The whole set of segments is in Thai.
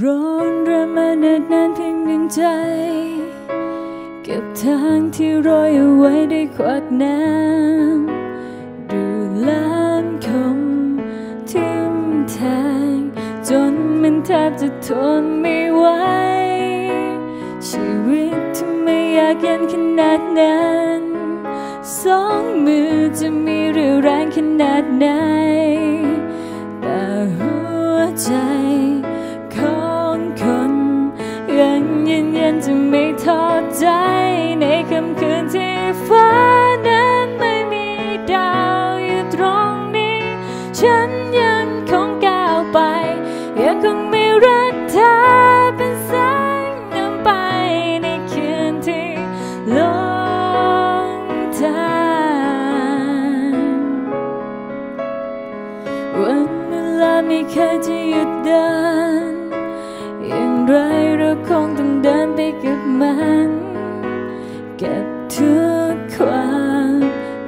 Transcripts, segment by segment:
ร้อนริ่มานิดนานเพียงหนึ่งใจ เก็บทางที่รอยเอาไว้ได้ขวดน้ำดูล้ำคมทิ่มแทง จนมันแทบจะทนไม่ไหว ชีวิตที่ไม่อยากเย็นขนาดนั้น สองมือจะมีเรี่ยวแรงขนาดไหน ฉันยังคงก้าวไป ยังคงไม่รักเธอเป็นแสงนำไปในคืนที่ลงทางวันเวลาไม่เคยจะหยุดเดินอย่างไรเราคงต้องเดินไปกับมันเก็บทุกความ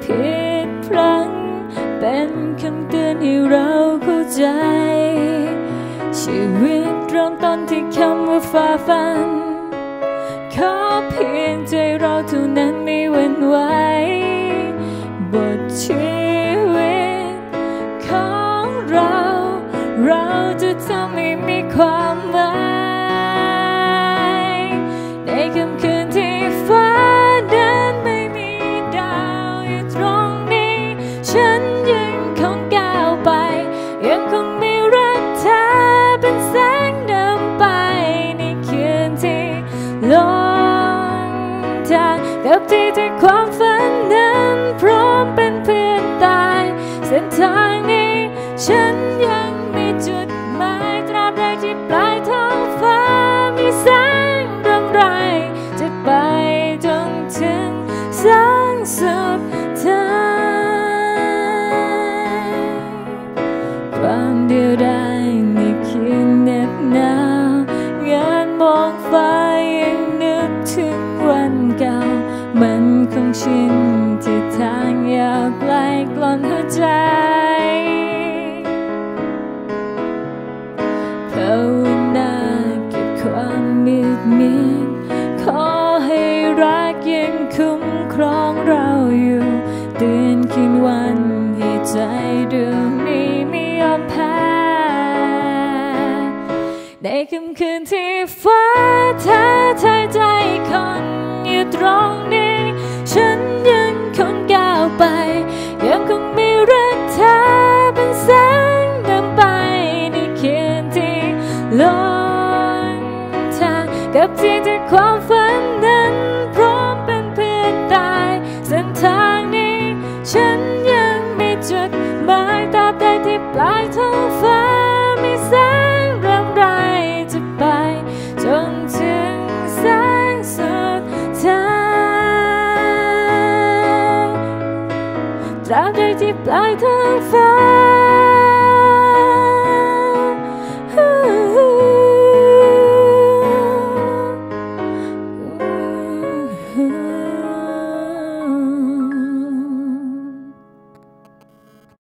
ผิดพลั้ง เราเข้าใจ ชีวิตเริ่มต้นที่คำว่าฝ่าฟัน ขอเพียงใจเราเท่านั้นไม่เว้นไหวบทชีวิตของเรา เราจะทำให้มีความ ทางกับที่ที่ความฝันนั้นพร้อมเป็นเพื่อนตาย เส้นทางนี้ ฉันยังมีจุดหมายตราบใดที่ปลายท้องฟ้ามีแสงรำไรจะไปจนถึงแสงสุดท้ายความเดียวดายในคืนเหน็บหนาวงานมองฟ้ายังนึกถึง เก่า มันคงชินที่ทางยาวไกลกลอนหัวใจภาวนาเก็บความมืดมิดขอให้รักยังคุ้มครองเราอยู่ตือนคืนวันให้ใจดวงนี้ไม่ยอมแพ้ในค่ำคืนที่ฟ้าท้ใจคน ตรงนี้ ฉันยังคงก้าวไป ยังคงมีรักเธอเป็นแสงนำไปในคืนที่ลงทางกับที่เธอความฝัน ตราบใดที่ปลายท้องฟ้า